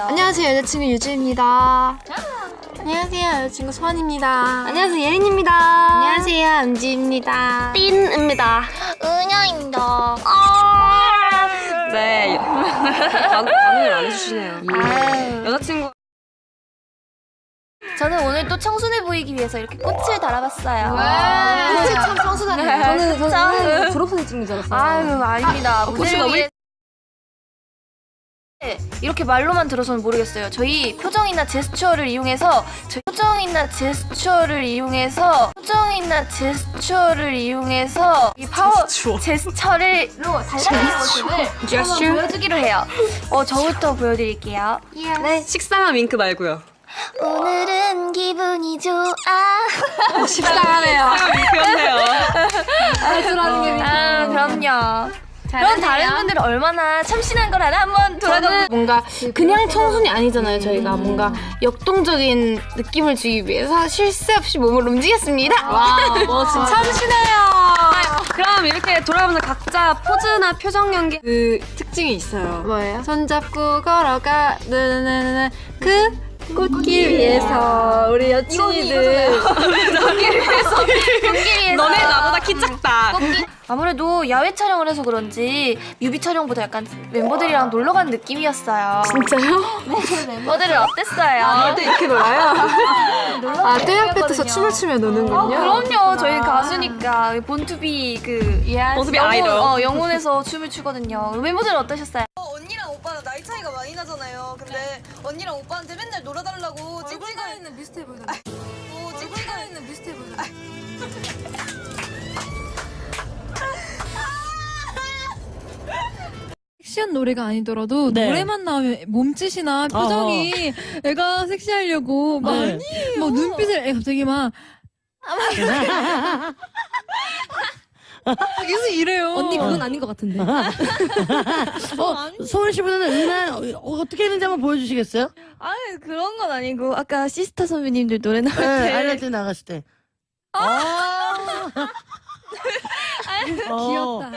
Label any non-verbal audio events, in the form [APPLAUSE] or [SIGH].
안녕하세요. 안녕하세요 여자친구 유주입니다. 안녕하세요. 여자친구 소환입니다. 안녕하세요 예린입니다. 안녕하세요 은지입니다. 띵입니다. 은영입니다. 네. 반- 반응을 안 해주시네요. 아유. 여자친구. 저는 오늘 또 청순해 보이기 위해서 이렇게 꽃을 달아봤어요. 꽃이 참 청순하네요. 저는 저는 졸업 사진 찍는 줄 알았어요. 아유 아닙니다. 꽃이 무대를 너무 네, 이렇게 말로만 들어서는 모르겠어요. 저희 표정이나 제스처를 이용해서 저희 표정이나 제스처를 이용해서 표정이나 제스처를 이용해서 이 파워 제스처를로 달라지는 모습을 한번 보여주기로 해요. 어 저부터 보여드릴게요. 네. 식상한 윙크 말고요. 오늘은 기분이 좋아. [LAUGHS] 식상하네요. 윙크였네요. 게 [LAUGHS] 아 그럼요. 그럼 다른 분들은 얼마나 참신한 걸 하나 한번 돌아가. 뭔가 그냥 청순이 아니잖아요 저희가 뭔가 역동적인 느낌을 주기 위해서 쉴새 없이 몸을 움직였습니다 와, 뭐 진짜 참신해요. 그럼 이렇게 돌아보면서 각자 포즈나 표정 연기. 그 특징이 있어요. 뭐예요? 손잡고 걸어가 느느느느 그 꽃길 위에서 우리 여친이들 키 작다. [LAUGHS] 아무래도 야외 촬영을 해서 그런지 뮤비 촬영보다 약간 멤버들이랑 놀러 간 느낌이었어요. 진짜요? 네, 멤버들은 어땠어요? 때 이렇게 놀아요. [LAUGHS] 놀러 아, 느낌이었거든요. 춤을 추며 아, 노는군요. 그럼요. 저희 가수니까 본투비 그 본투비 영혼, 아이돌. 어, 영혼에서 춤을 추거든요. 멤버들은 어떠셨어요? 언니랑 오빠랑 나이 차이가 많이 나잖아요. 근데 언니랑 오빠한테 맨날 놀아달라고 찡찡을 있는 비슷해 보이는데. 뭐 찡찡을 있는 비슷해 보이는데. 섹시한 노래가 아니더라도 네. 노래만 나오면 몸짓이나 표정이 애가 섹시하려고 막, 네. 막 눈빛을 애 갑자기 막 [LAUGHS] 계속 이래요. 언니 그건 아닌 것 같은데. [LAUGHS] 어, 서울 씨보다는 은하 어, 어떻게 했는지 한번 보여주시겠어요? 아 그런 건 아니고 아까 시스타 선배님들 노래 나갈 네, 때 알라딘 나갔을 때. 아. 어. [LAUGHS] 귀엽다.